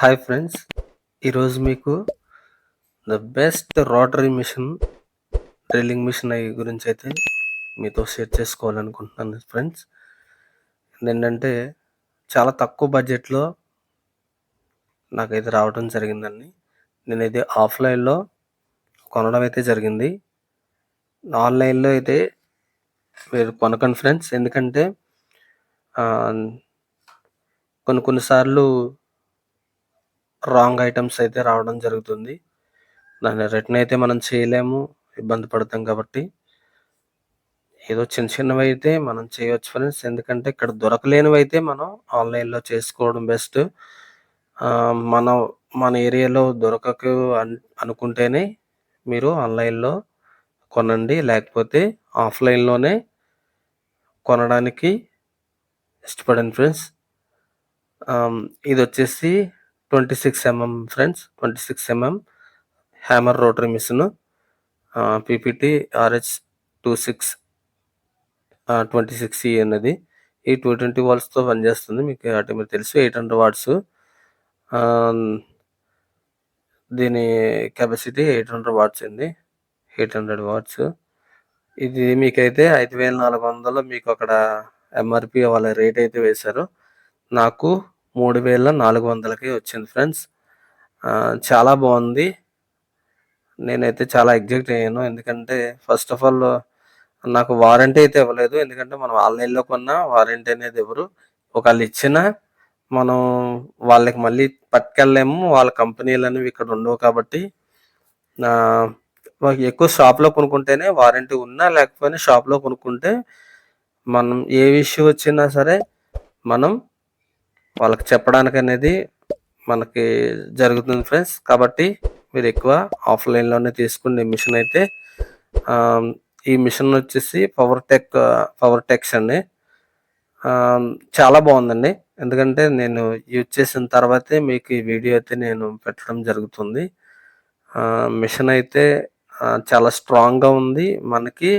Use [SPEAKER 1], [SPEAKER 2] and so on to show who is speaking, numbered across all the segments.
[SPEAKER 1] Hi friends. ఈరోజు మీకు the best rotary machine drilling machine అయ్యి గురించి అయితే మీతో షేర్ చేసుకోవాలనుకుంటున్నాను ఫ్రెండ్స్. ఏంటంటే చాలా తక్కువ బడ్జెట్లో నాకైతే రావడం జరిగిందండి. నేనైతే ఆఫ్లైన్లో కొనడం అయితే జరిగింది. ఆన్లైన్లో అయితే మీరు కొనకండి ఫ్రెండ్స్. ఎందుకంటే కొన్ని కొన్నిసార్లు రాంగ్ ఐటమ్స్ అయితే రావడం జరుగుతుంది. దాన్ని రిటర్న్ అయితే మనం చేయలేము ఇబ్బంది పడతాం కాబట్టి. ఏదో చిన్న చిన్నవి అయితే మనం చేయవచ్చు ఫ్రెండ్స్ ఎందుకంటే ఇక్కడ దొరకలేనివి అయితే మనం ఆన్లైన్లో చేసుకోవడం బెస్ట్ మన మన ఏరియాలో దొరకకు అనుకుంటేనే మీరు ఆన్లైన్లో కొనండి లేకపోతే ఆఫ్లైన్లోనే కొనడానికి ఇష్టపడండి ఫ్రెండ్స్ ఇది వచ్చేసి twenty six MM friends twenty six MM hammer rotary machine PPT RH two six twenty six ఈ అన్నది. ఈ టూ ట్వంటీ వాల్స్తో పనిచేస్తుంది మీకు అంటే మీరు తెలుసు ఎయిట్ హండ్రెడ్ వాట్స్. దీని కెపాసిటీ ఎయిట్ హండ్రెడ్ వాట్స్ అండి ఎయిట్ హండ్రెడ్ వాట్స్. ఇది మీకైతే ఐదు వేల నాలుగు వందలు మీకు అక్కడ ఎంఆర్పి వాళ్ళ రేట్ అయితే వేశారు. నాకు మూడు వేల నాలుగు వందలకి వచ్చింది ఫ్రెండ్స్. చాలా బాగుంది. నేనైతే చాలా ఎగ్జైట్ అయ్యాను. ఎందుకంటే ఫస్ట్ ఆఫ్ ఆల్ నాకు వారంటీ అయితే ఇవ్వలేదు. ఎందుకంటే మనం ఆన్లైన్లో కొన్నా వారంటీ అనేది ఇవ్వరు ఒకళ్ళు ఇచ్చిన మనం వాళ్ళకి మళ్ళీ పట్టుకెళ్ళలేము. వాళ్ళ కంపెనీలు అనేవి ఇక్కడ ఉండవు కాబట్టి ఎక్కువ షాప్లో కొనుక్కుంటేనే వారంటీ ఉన్నా లేకపోయినా షాప్లో కొనుక్కుంటే మనం ఏ ఇష్యూ వచ్చినా సరే మనం వాళ్ళకి చెప్పడానికి అనేది మనకి జరుగుతుంది ఫ్రెండ్స్. కాబట్టి మీరు ఎక్కువ ఆఫ్లైన్లోనే తీసుకునే మిషన్ అయితే ఈ మిషన్ వచ్చేసి పవర్ టెక్ పవర్ టెక్స్ అండి. చాలా బాగుందండి. ఎందుకంటే నేను యూజ్ చేసిన తర్వాతే మీకు ఈ వీడియో అయితే నేను పెట్టడం జరుగుతుంది. మిషన్ అయితే చాలా స్ట్రాంగ్గా ఉంది. మనకి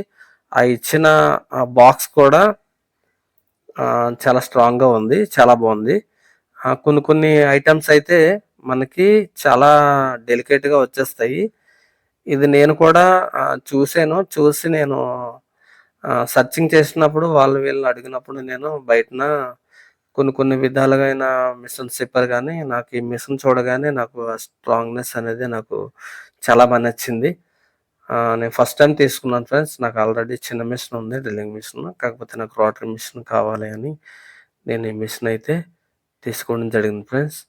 [SPEAKER 1] ఆ ఇచ్చిన బాక్స్ కూడా చాలా స్ట్రాంగ్గా ఉంది చాలా బాగుంది. కొన్ని కొన్ని ఐటమ్స్ అయితే మనకి చాలా డెలికేట్గా వచ్చేస్తాయి. ఇది నేను కూడా చూశాను చూసాను చూసి నేను సర్చింగ్ చేసినప్పుడు వాళ్ళు వీళ్ళని అడిగినప్పుడు నేను బయటన కొన్ని కొన్ని విధాలుగా అయిన మిషన్స్ చెప్పారు కానీ నాకు ఈ మిషన్ చూడగానే నాకు ఆ స్ట్రాంగ్నెస్ అనేది నాకు చాలా బాగా నచ్చింది. నేను ఫస్ట్ టైం తీసుకున్నాను ఫ్రెండ్స్ నాకు ఆల్రెడీ చిన్న మిషన్ ఉంది డ్రిల్లింగ్ మిషన్ కాకపోతే నాకు రోటరీ మిషన్ కావాలి అని నేను ఈ మిషన్ అయితే తీసుకోవడం జరిగింది ఫ్రెండ్స్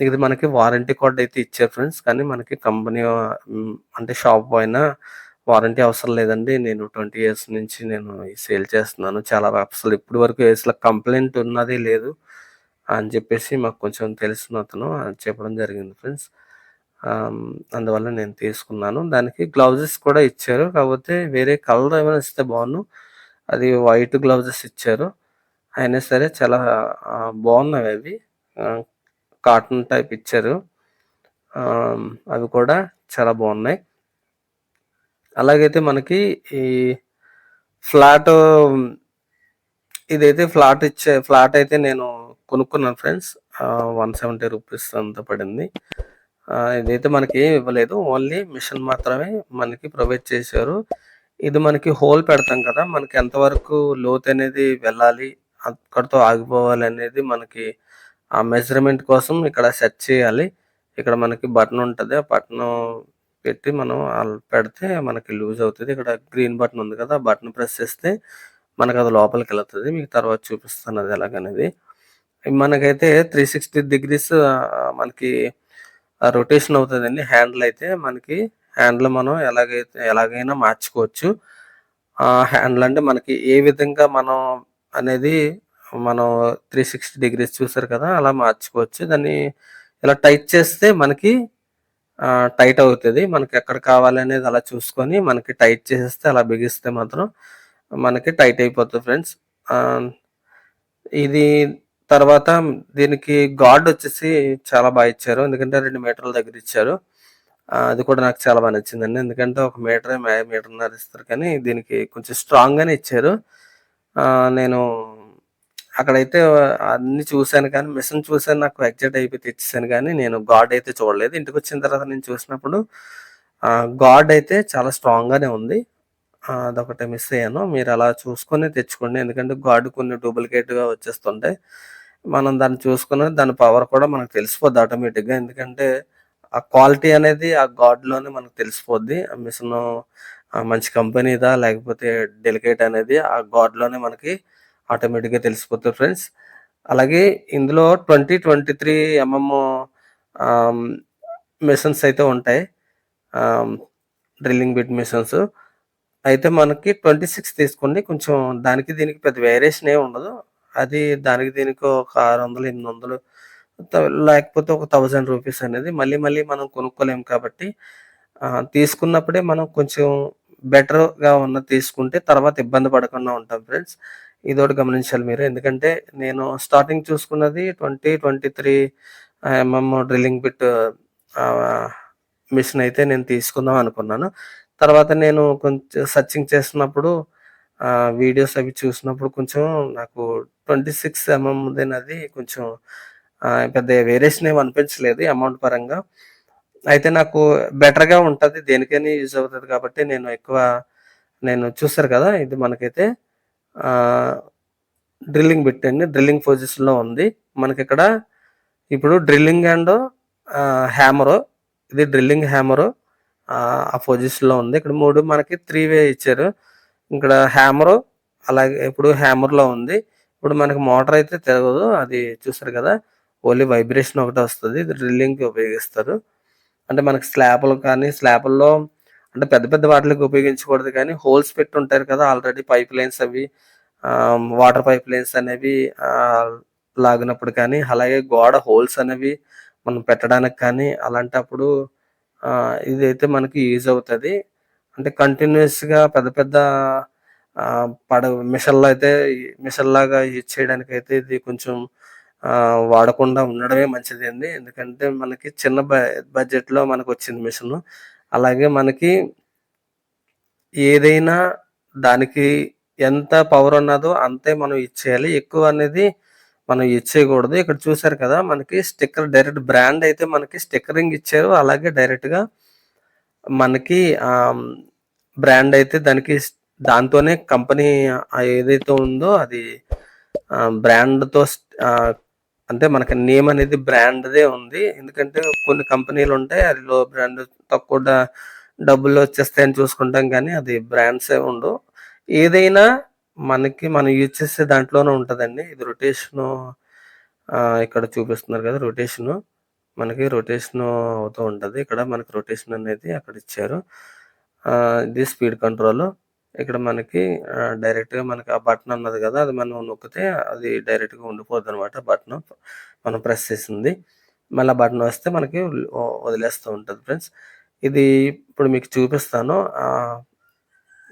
[SPEAKER 1] ఇది మనకి వారంటీ కార్డ్ అయితే ఇచ్చారు ఫ్రెండ్స్ కానీ మనకి కంపెనీ అంటే షాప్ పైన వారంటీ అవసరం లేదండి. నేను ట్వంటీ ఇయర్స్ నుంచి నేను సేల్ చేస్తున్నాను. చాలా అసలు ఇప్పటి వరకు అసలు కంప్లైంట్ ఉన్నది లేదు అని చెప్పేసి మాకు కొంచెం తెలిసిన అతను అది చెప్పడం జరిగింది ఫ్రెండ్స్ అందువల్ల నేను తీసుకున్నాను. దానికి గ్లౌజెస్ కూడా ఇచ్చారు. కాకపోతే వేరే కలర్ ఏమైనా ఇస్తే బాగుండు. అది వైట్ గ్లౌజెస్ ఇచ్చారు. అయినా సరే చాలా బాగున్నాయి అవి. కాటన్ టైప్ ఇచ్చారు. అవి కూడా చాలా బాగున్నాయి. అలాగైతే మనకి ఈ ఫ్లాట్ ఇదైతే ఫ్లాట్ ఇచ్చే ఫ్లాట్ అయితే నేను కొనుక్కున్నాను ఫ్రెండ్స్. వన్ సెవెంటీ రూపీస్ అంత పడింది. ఇదైతే మనకి ఏం ఇవ్వలేదు. ఓన్లీ మిషన్ మాత్రమే మనకి ప్రొవైడ్ చేశారు. ఇది మనకి హోల్ పెడతాం కదా మనకి ఎంతవరకు లోతు అనేది వెళ్ళాలి అక్కడితో ఆగిపోవాలి అనేది మనకి ఆ మెజర్మెంట్ కోసం ఇక్కడ సెట్ చేయాలి. ఇక్కడ మనకి బటన్ ఉంటుంది ఆ బటన్ పెట్టి మనం పెడితే మనకి లూజ్ అవుతుంది. ఇక్కడ గ్రీన్ బటన్ ఉంది కదా ఆ బటన్ ప్రెస్ చేస్తే మనకు అది లోపలికి వెళ్తుంది. మీకు తర్వాత చూపిస్తాను అది ఎలాగనేది. మనకైతే త్రీ సిక్స్టీ డిగ్రీస్ మనకి రొటేషన్ అవుతుందండి. హ్యాండిల్ అయితే మనకి హ్యాండిల్ మనం ఎలాగైతే ఎలాగైనా మార్చుకోవచ్చు. ఆ హ్యాండిల్ అంటే మనకి ఏ విధంగా మనం అనేది మనం త్రీ సిక్స్టీ డిగ్రీస్ చూసారు కదా అలా మార్చుకోవచ్చు. దాన్ని ఇలా టైట్ చేస్తే మనకి టైట్ అవుతుంది. మనకి ఎక్కడ కావాలనేది అలా చూసుకొని మనకి టైట్ చేసేస్తే అలా బిగిస్తే మాత్రం మనకి టైట్ అయిపోతుంది ఫ్రెండ్స్. ఇది తర్వాత దీనికి గాడ్ వచ్చేసి చాలా బాగా ఇచ్చారు ఎందుకంటే రెండు మీటర్ల దగ్గర ఇచ్చారు అది కూడా నాకు చాలా బాగా నచ్చిందండి ఎందుకంటే ఒక మీటర్ మీటర్న్నర ఇస్తారు కానీ దీనికి కొంచెం స్ట్రాంగ్గానే ఇచ్చారు నేను అక్కడైతే అన్ని చూసాను కానీ మిషన్ చూశాను నాకు ఎగ్జైట్ అయిపోయి తెచ్చేసాను కానీ నేను గాడ్ అయితే చూడలేదు. ఇంటికి వచ్చిన తర్వాత నేను చూసినప్పుడు గాడ్ అయితే చాలా స్ట్రాంగ్‌గానే ఉంది. అదొకటి మిస్ అయ్యాను. మీరు అలా చూసుకొని తెచ్చుకోండి. ఎందుకంటే గాడ్ కొన్ని డూప్లికేట్‌గా వచ్చేస్తుంటాయి. మనం దాన్ని చూసుకుని దాని పవర్ కూడా మనకు తెలిసిపోద్ది ఆటోమేటిక్‌గా. ఎందుకంటే ఆ క్వాలిటీ అనేది ఆ గాడ్‌లోనే మనకు తెలిసిపోద్ది. ఆ మిషన్ మంచి కంపెనీదా లేకపోతే డెలికేట్ అనేది ఆ గాడ్‌లోనే మనకి ఆటోమేటిక్‌గా తెలిసిపోతుంది ఫ్రెండ్స్. అలాగే ఇందులో 20, 23 ఎంఎం మిషన్స్ అయితే ఉంటాయి. Drilling bit machines. అయితే మనకి 26 తీసుకోండి. కొంచెం దానికి దీనికి పెద్ద వేరియేషన్ ఏమి ఉండదు. అది దానికి దీనికి ఒక ఆరు వందలు ఎనిమిది వందలు లేకపోతే ఒక థౌజండ్ రూపీస్ అనేది మళ్ళీ మళ్ళీ మనం కొనుక్కోలేము కాబట్టి తీసుకున్నప్పుడే మనం కొంచెం బెటర్‌గా ఉన్న తీసుకుంటే తర్వాత ఇబ్బంది పడకుండా ఉంటాం ఫ్రెండ్స్. ఇదోటి గమనించాలి మీరు. ఎందుకంటే నేను starting చూసుకున్నది twenty twenty three MM drilling bit machine అయితే నేను తీసుకుందాం అనుకున్నాను. తర్వాత నేను కొంచెం సెర్చింగ్ చేస్తున్నప్పుడు వీడియోస్ అవి చూసినప్పుడు కొంచెం నాకు ట్వంటీ సిక్స్ ఎంఎం అది కొంచెం పెద్ద వేరియేషన్ ఏమి అనిపించలేదు అమౌంట్ పరంగా. అయితే నాకు బెటర్‌గా ఉంటుంది దేనికైనా యూజ్ అవుతుంది కాబట్టి నేను ఎక్కువ నేను చూసారు కదా! ఇది మనకైతే డ్రిల్లింగ్ పెట్టండి డ్రిల్లింగ్ పొజిషన్‌లో ఉంది. మనకి ఇక్కడ ఇప్పుడు డ్రిల్లింగ్ అండ్ హ్యామరు ఇది డ్రిల్లింగ్ హ్యామరు ఆ పొజిషన్‌లో ఉంది. ఇక్కడ మూడు మనకి త్రీ వే ఇచ్చారు. ఇక్కడ హ్యామరు అలాగే ఇప్పుడు హ్యామర్‌లో ఉంది. ఇప్పుడు మనకి మోటార్ అయితే తిరగదు. అది చూసారు కదా! ఓన్లీ వైబ్రేషన్ ఒకటి వస్తుంది ఇది డ్రిల్లింగ్‌కి ఉపయోగిస్తారు. అంటే మనకి స్లాబ్లు కానీ స్లాబ్ల్లో అంటే పెద్ద పెద్ద వాటికి ఉపయోగించకూడదు కానీ హోల్స్ పెట్టి ఉంటారు కదా! ఆల్రెడీ పైప్ లైన్స్ అవి వాటర్ పైప్ లైన్స్ అనేవి లాగినప్పుడు కానీ అలాగే గోడ హోల్స్ అనేవి మనం పెట్టడానికి కానీ అలాంటప్పుడు ఇదైతే మనకి యూజ్ అవుతుంది. అంటే కంటిన్యూయస్‌గా పెద్ద పెద్ద పడ మిషన్‌లో అయితే మిషన్‌లాగా యూజ్ చేయడానికి అయితే ఇది కొంచెం వాడకుండా ఉండడమే మంచిది అండి. ఎందుకంటే మనకి చిన్న బ బడ్జెట్‌లో మనకొచ్చింది మిషన్. అలాగే మనకి ఏదైనా దానికి ఎంత పవర్ ఉన్నదో అంతే మనం ఇచ్చేయాలి. ఎక్కువ అనేది మనం ఇచ్చేయకూడదు. ఇక్కడ చూసారు కదా! మనకి స్టిక్కర్ డైరెక్ట్ బ్రాండ్ అయితే మనకి స్టిక్కరింగ్ ఇచ్చారు. అలాగే డైరెక్ట్‌గా మనకి బ్రాండ్ అయితే దానికి దాంతోనే కంపెనీ ఏదైతే ఉందో అది బ్రాండ్‌తో అంటే మనకి నేమ్ అనేది బ్రాండ్‌దే ఉంది. ఎందుకంటే కొన్ని కంపెనీలు ఉంటాయి అది లో బ్రాండ్ తక్కువ డబ్బులు వచ్చేస్తాయని చూసుకుంటాం కానీ అది బ్రాండ్సే ఉండు ఉండవు. ఏదైనా మనకి మనం యూజ్ చేసే దాంట్లోనే ఉంటుందండి ఇది రొటేషను ఇక్కడ చూపిస్తున్నారు కదా! రొటేషను. మనకి రొటేషను అవుతూ ఉంటుంది ఇక్కడ మనకి రొటేషన్ అనేది అక్కడ ఇచ్చారు. ఇది స్పీడ్ కంట్రోల్ ఇక్కడ మనకి డైరెక్ట్‌గా మనకి ఆ బటన్ ఉన్నది కదా! అది మనం నొక్కితే అది డైరెక్ట్‌గా ఉండిపోద్దనమాట బటన్ మనం ప్రెస్ చేసింది. మళ్ళీ ఆ బటన్ వస్తే మనకి వదిలేస్తూ ఉంటుంది ఫ్రెండ్స్. ఇది ఇప్పుడు మీకు చూపిస్తాను.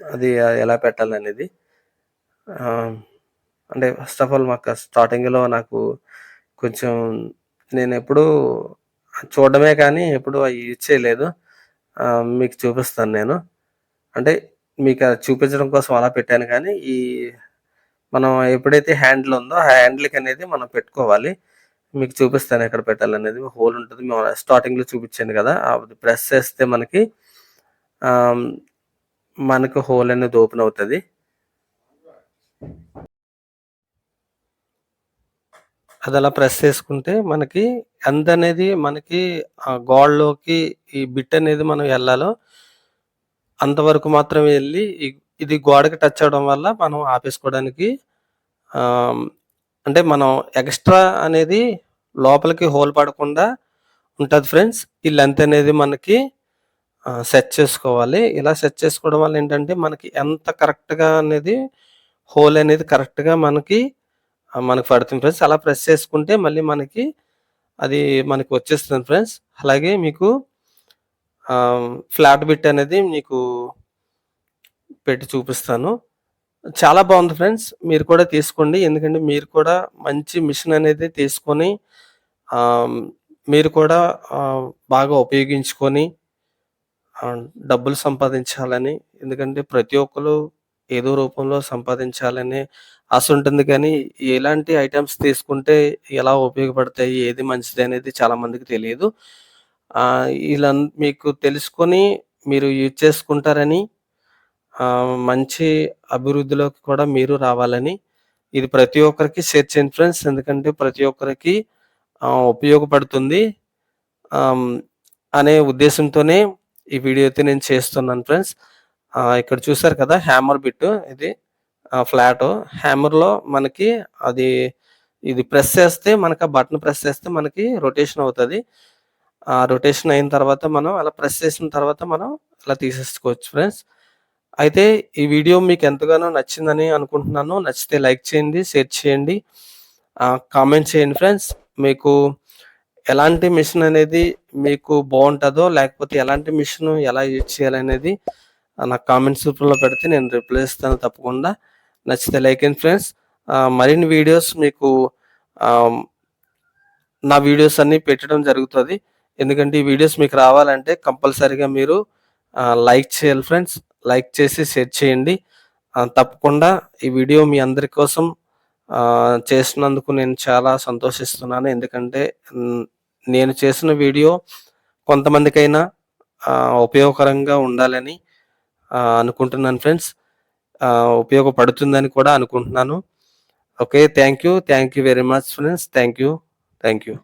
[SPEAKER 1] అది ఎలా పెట్టాలనేది. అంటే ఫస్ట్ ఆఫ్ ఆల్ మాకు స్టార్టింగ్‌లో నాకు కొంచెం నేనెప్పుడూ చూడడమే కానీ ఎప్పుడూ అయి యూజ్ చేయలేదు. ఆహ్, మీకు చూపిస్తాను నేను. అంటే మీకు అది చూపించడం కోసం అలా పెట్టాను కానీ ఈ మనం ఎప్పుడైతే హ్యాండిల్ ఉందో ఆ హ్యాండిల్‌కి అనేది మనం పెట్టుకోవాలి. మీకు చూపిస్తాను ఎక్కడ పెట్టాలనేది. హోల్ ఉంటుంది మ స్టార్టింగ్‌లో చూపించాను కదా! అది ప్రెస్ చేస్తే మనకి ఆహ్, మనకు హోల్ అనేది ఓపెన్ అవుతది. అది అలా ప్రెస్ చేసుకుంటే మనకి ఎంతనేది మనకి గోడలోకి ఈ బిట్ అనేది మనం వెళ్ళాలో అంతవరకు మాత్రమే వెళ్ళి ఇది గోడకి టచ్ అవ్వడం వల్ల మనం ఆపేసుకోవడానికి అంటే మనం ఎక్స్‌ట్రా అనేది లోపలికి హోల్ పడకుండా ఉంటుంది ఫ్రెండ్స్. ఈ లెంత్ అనేది మనకి సెట్ చేసుకోవాలి. ఇలా సెట్ చేసుకోవడం వల్ల ఏంటంటే మనకి ఎంత కరెక్ట్‌గా అనేది హోల్ అనేది కరెక్ట్‌గా మనకి మనకు పడుతుంది ఫ్రెండ్స్. అలా ప్రెస్ చేసుకుంటే మళ్ళీ మనకి అది మనకి వచ్చేస్తుంది ఫ్రెండ్స్. అలాగే మీకు ఫ్లాట్ బిట్ అనేది మీకు పెట్టి చూపిస్తాను. చాలా బాగుంది ఫ్రెండ్స్. మీరు కూడా తీసుకోండి. ఎందుకంటే మీరు కూడా మంచి మిషన్ అనేది తీసుకొని మీరు కూడా బాగా ఉపయోగించుకొని డబ్బులు సంపాదించాలని ఎందుకంటే ప్రతి ఒక్కరు ఏదో రూపంలో సంపాదించాలనే ఆశ ఉంటుంది కానీ, ఎలాంటి ఐటమ్స్ తీసుకుంటే ఎలా ఉపయోగపడతాయి, ఏది మంచిది అనేది చాలా మందికి తెలియదు ఆహ్, మీకు తెలుసుకొని మీరు యూజ్ చేసుకుంటారని మంచి అభివృద్ధిలోకి కూడా మీరు రావాలని, ఇది ప్రతి ఒక్కరికి షేర్ చేయండి ఫ్రెండ్స్. ఎందుకంటే ప్రతి ఒక్కరికి ఉపయోగపడుతుంది. అనే ఉద్దేశంతోనే ఈ వీడియో అయితే నేను చేస్తున్నాను ఫ్రెండ్స్. ఇక్కడ చూసారు కదా! హ్యామర్ బిట్టు ఇది ఫ్లాట్ ఫ్లాటు. హ్యామర్‌లో మనకి అది ఇది ప్రెస్ చేస్తే మనకి ఆ బటన్ ప్రెస్ చేస్తే మనకి రొటేషన్ అవుతుంది ఆ రొటేషన్ అయిన తర్వాత మనం అలా ప్రెస్ చేసిన తర్వాత మనం అలా తీసేసుకోవచ్చు ఫ్రెండ్స్. అయితే ఈ వీడియో మీకు ఎంతగానో నచ్చిందని అనుకుంటున్నాను. నచ్చితే లైక్ చేయండి, షేర్ చేయండి. కామెంట్ చేయండి ఫ్రెండ్స్. మీకు ఎలాంటి మిషన్ అనేది మీకు బాగుంటుందో లేకపోతే ఎలాంటి మిషన్ ఎలా యూజ్ చేయాలనేది నాకు కామెంట్స్ రూపంలో పెడితే నేను రిప్లై ఇస్తాను తప్పకుండా. నచ్చితే లైక్ అండ్ ఫ్రెండ్స్. మరిన్ని వీడియోస్ మీకు నా వీడియోస్ అన్నీ పెట్టడం జరుగుతుంది ఎందుకంటే ఈ వీడియోస్ మీకు రావాలంటే కంపల్సరీగా మీరు లైక్ చేయాలి ఫ్రెండ్స్. లైక్ చేసి షేర్ చేయండి. తప్పకుండా ఈ వీడియో మీ అందరి కోసం చేసినందుకు నేను చాలా సంతోషిస్తున్నాను. ఎందుకంటే నేను చేసిన వీడియో కొంతమందికైనా ఉపయోగకరంగా ఉండాలని అనుకుంటున్నాను ఫ్రెండ్స్. ఉపయోగపడుతుందని కూడా అనుకుంటున్నాను. Okay. Thank you. Thank you very much friends. Thank you. Thank you.